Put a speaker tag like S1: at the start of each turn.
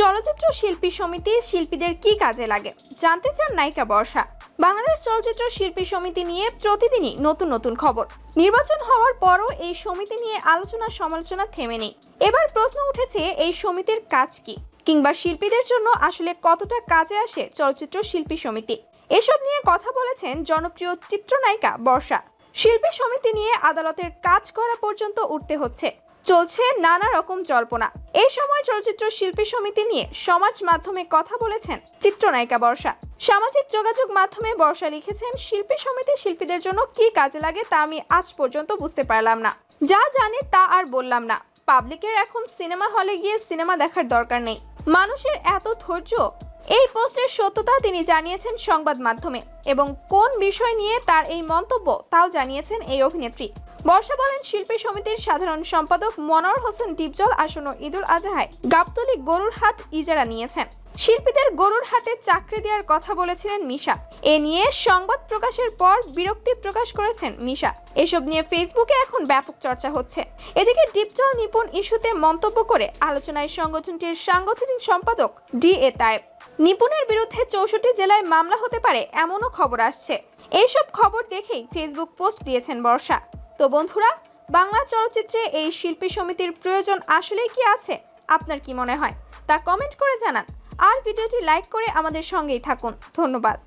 S1: চলচ্চিত্র শিল্পী সমিতি শিল্পীদের কি কাজে লাগে? জানতে চান নায়িকা বর্ষা। বাংলাদেশ চলচ্চিত্র শিল্পী সমিতি নিয়ে প্রতিদিনই নতুন নতুন খবর। নির্বাচন হওয়ার পরও এই সমিতি নিয়ে আলোচনা সমালোচনা থেমে নেই। এবার প্রশ্ন উঠেছে, এই সমিতির কাজ কি? কিংবা শিল্পীদের জন্য আসলে কতটা কাজে আসে চলচ্চিত্র শিল্পী সমিতি? এসব নিয়ে কথা বলেছেন জনপ্রিয় চিত্রনায়িকা বর্ষা। শিল্পী সমিতি নিয়ে আদালতের কাজ করা পর্যন্ত উঠতে হচ্ছে। চলছে নানা রকম জল্পনা। এই সময় চলচ্চিত্র শিল্পী সমিতি নিয়ে সমাজ মাধ্যমে কথা বলেছেন চিত্রনায়িকা বর্ষা। সামাজিক যোগাযোগ মাধ্যমে বর্ষা লিখেছেন, শিল্পী সমিতি শিল্পীদের জন্য কি কাজে লাগে তা আমি আজ পর্যন্ত বুঝতে পারলাম না। যা জানি তা আর বললাম না। পাবলিকের এখন সিনেমা হলে গিয়ে সিনেমা দেখার দরকার নেই। মানুষের এত ধৈর্য এই পোস্টের সত্যতা তিনি জানিয়েছেন সংবাদ মাধ্যমে এবং কোন বিষয় নিয়ে তার এই মন্তব্য তাও জানিয়েছেন এই অভিনেত্রী। বর্ষা বলেন, শিল্পী সমিতির সাধারণ সম্পাদক মনোয়ার হোসেন ডিপজল আসন্ন ঈদুল আজহায় গাবতলি গরুর হাট ইজারা নিয়েছেন। শিল্পীদের গরুর হাটে চাকরি দেওয়ার কথা বলেছিলেন মিশা। এ নিয়ে সংবাদ প্রকাশের পর বিরক্তি প্রকাশ করেছেন মিশা। এসব নিয়ে ফেসবুকে এখন ব্যাপক চর্চা হচ্ছে। এদিকে ডিপজল নিপুণ ইস্যুতে মন্তব্য করে আলোচনায় সংগঠনটির সাংগঠনিক সম্পাদক ডি এ তায়েব। নিপুণের বিরুদ্ধে চৌষট্টি জেলায় মামলা হতে পারে এমনও খবর আসছে। এইসব খবর দেখেই ফেসবুক পোস্ট দিয়েছেন বর্ষা। তো বন্ধুরা, বাংলা চলচ্চিত্রে এই শিল্পী সমিতির প্রয়োজন আসলেই কি আছে? আপনার কি মনে হয়? তা কমেন্ট করে জানান। আর ভিডিওটি লাইক করে আমাদের সঙ্গেই থাকুন। ধন্যবাদ।